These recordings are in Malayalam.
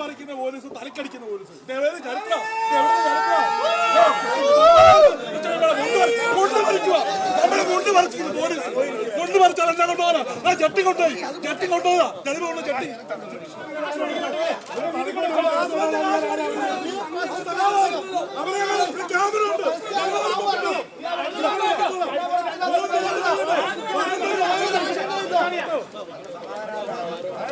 പറിക്കുന്ന പോലീസ് തലക്കടിക്കുന്ന പോലീസ്. ചട്ടി കൊണ്ടുപോയി. ചട്ടി കൊണ്ടുപോകാ. ചട്ടി. ക്യാമറ ഉണ്ട്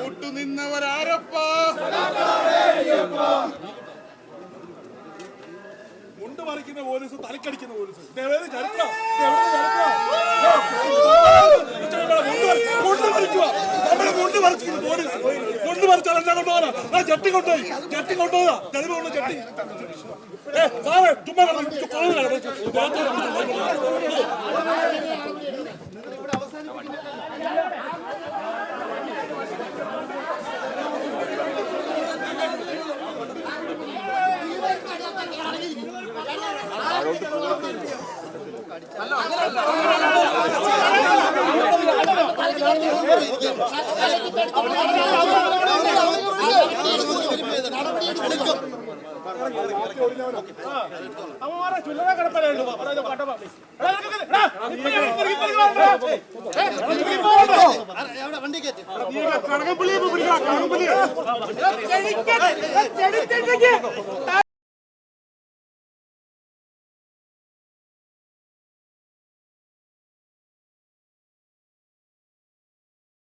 കൂട്ടു നിന്നവരാരപ്പ മുണ്ട് മറിക്കുന്ന പോലീസ് തലക്കടിക്കുന്ന പോലീസ്. ഇതെവിടെ ചരിത്രം. മുണ്ട് പറിക്കുക നമ്മളെ മുണ്ട് പറിച്ചിരിക്കുന്ന പോലീസ്. മുണ്ട് പറിച്ചാൽ എന്നെ കൊണ്ടുപോകാനാ? ആ ചട്ടി കൊണ്ടുപോയി. ചട്ടി കൊണ്ടുപോകാ തെളിവ് കൊണ്ട് ചട്ടി. ചുമ്മാ കിടന്ന് കോൾ കിടന്ന് ചെടിക്ക് ചെടി ചെടിക്ക്